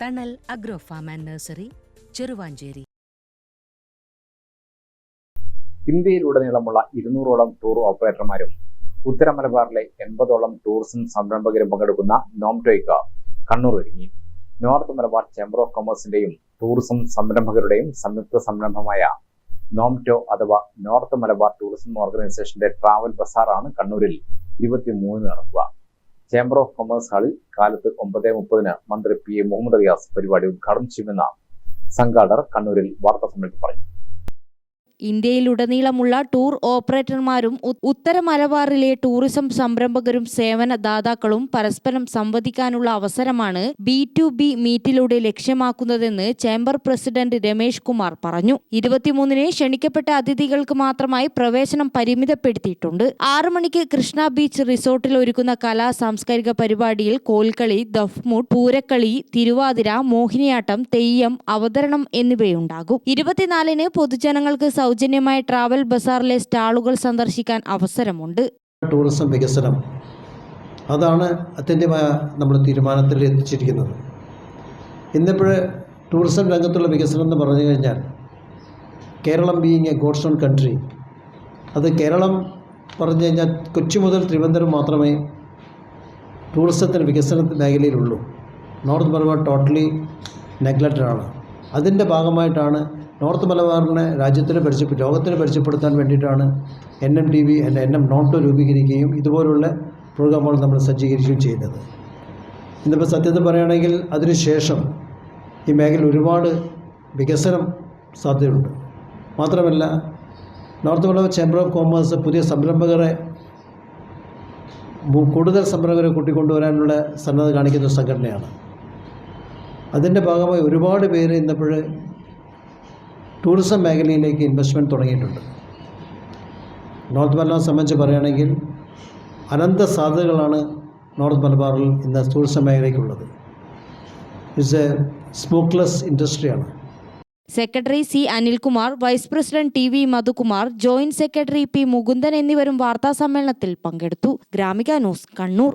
Thanal agro farm and nursery Cheruvanchery. ഇന്ത്യയിലുടനീളമുള്ള ഇരുന്നൂറോളം tour ഓപ്പറേറ്റർമാരും ഉത്തര മലബാറിലെ എൺപതോളം ടൂറിസം സംരംഭകരും പങ്കെടുക്കുന്ന നോംടോയ്ക്ക് കണ്ണൂർ ഒരുങ്ങി. നോർത്ത് മലബാർ ചേംബർ ഓഫ് കൊമേഴ്സിന്റെയും ടൂറിസം സംരംഭകരുടെയും സംയുക്ത സംരംഭമായ നോംടോ അഥവാ നോർത്ത് മലബാർ ടൂറിസം ഓർഗനൈസേഷന്റെ ട്രാവൽ ബസാറാണ് കണ്ണൂരിൽ ഇരുപത്തിമൂന്നിന് നടക്കുക. ചേംബർ ഓഫ് കൊമേഴ്സ് ഹാളിൽ കാലത്ത് ഒമ്പത് മുപ്പതിന് മന്ത്രി പി എ മുഹമ്മദ് റിയാസ് പരിപാടി ഉദ്ഘാടനം ചെയ്യുമെന്ന് സംഘാടകർ കണ്ണൂരിൽ വാർത്താ സമ്മേളനത്തിൽ പറഞ്ഞു. ഇന്ത്യയിലുടനീളമുള്ള ടൂർ ഓപ്പറേറ്റർമാരും ഉത്തര മലബാറിലെ ടൂറിസം സംരംഭകരും സേവന ദാതാക്കളും പരസ്പരം സംവദിക്കാനുള്ള അവസരമാണ് ബി ടു ബി മീറ്റിലൂടെ ലക്ഷ്യമാക്കുന്നതെന്ന് ചേംബർ പ്രസിഡന്റ് രമേഷ് കുമാർ പറഞ്ഞു. ഇരുപത്തിമൂന്നിന് ക്ഷണിക്കപ്പെട്ട അതിഥികൾക്ക് മാത്രമായി പ്രവേശനം പരിമിതപ്പെടുത്തിയിട്ടുണ്ട്. ആറു മണിക്ക് കൃഷ്ണ ബീച്ച് റിസോർട്ടിൽ ഒരുക്കുന്ന കലാ സാംസ്കാരിക പരിപാടിയിൽ കോൽക്കളി ദഫ്മുട്ട് പൂരക്കളി തിരുവാതിര മോഹിനിയാട്ടം തെയ്യം അവതരണം എന്നിവയുണ്ടാകും. ഇരുപത്തിനാലിന് പൊതുജനങ്ങൾക്ക് സൗജന്യമായ ട്രാവൽ ബസാറിലെ സ്റ്റാളുകൾ സന്ദർശിക്കാൻ അവസരമുണ്ട്. ടൂറിസം വികസനം. അതാണ് അത്യന്തമായ നമ്മൾ തീരുമാനത്തിൽ എത്തിച്ചിരിക്കുന്നത്. ഇന്നിപ്പോൾ ടൂറിസം രംഗത്തുള്ള വികസനം എന്ന് പറഞ്ഞു കഴിഞ്ഞാൽ Keralam being a god's own country അത് കേരളം പറഞ്ഞു കഴിഞ്ഞാൽ കൊച്ചി മുതൽ തിരുവനന്തപുരം മാത്രമേ ടൂറിസത്തിന് വികസന മേഖലയിലുള്ളൂ. നോർത്ത് മലബാർ ടോട്ടലി നെഗ്ലക്റ്റഡ് ആണ്. അതിന്റെ ഭാഗമായിട്ടാണ് നോർത്ത് മലബാറിനെ രാജ്യത്തിന് പരിചയ ലോകത്തിന് പരിചയപ്പെടുത്താൻ വേണ്ടിയിട്ടാണ് N M T V N M note രൂപീകരിക്കുകയും ഇതുപോലുള്ള പ്രോഗ്രാമുകൾ നമ്മൾ സജ്ജീകരിക്കുകയും ചെയ്യുന്നത്. ഇന്നിപ്പോൾ സത്യത്തിൽ പറയുകയാണെങ്കിൽ അതിനുശേഷം ഈ മേഖല ഒരുപാട് വികസനം സാധ്യതയുണ്ട്. മാത്രമല്ല north Malabar chamber of commerce പുതിയ സംരംഭകരെ കൂടുതൽ സംരംഭകരെ കൂട്ടിക്കൊണ്ടുവരാനുള്ള സന്നദ്ധ കാണിക്കുന്ന സംഘടനയാണ്. അതിന്റെ ഭാഗമായി ഒരുപാട് പേര് ഇന്നിപ്പോൾ ടൂറിസം മേഖലയിലേക്ക് ഇൻവെസ്റ്റ്മെന്റ് തുടങ്ങിയിട്ടുണ്ട്. നോർത്ത് മലബാർ സംബന്ധിച്ച് പറയുകയാണെങ്കിൽ അനന്ത സാധ്യതകളാണ് നോർത്ത് മലബാറിൽ ഇന്ന് ടൂറിസം മേഖലയ്ക്കുള്ളത്. It's a smokeless ഇൻഡസ്ട്രിയാണ് secretary C Anilkumar vice president T V Madhukumar joint secretary P Mukundan എന്നിവരും വാർത്താ സമ്മേളനത്തിൽ പങ്കെടുത്തു. Gramika news Kannur.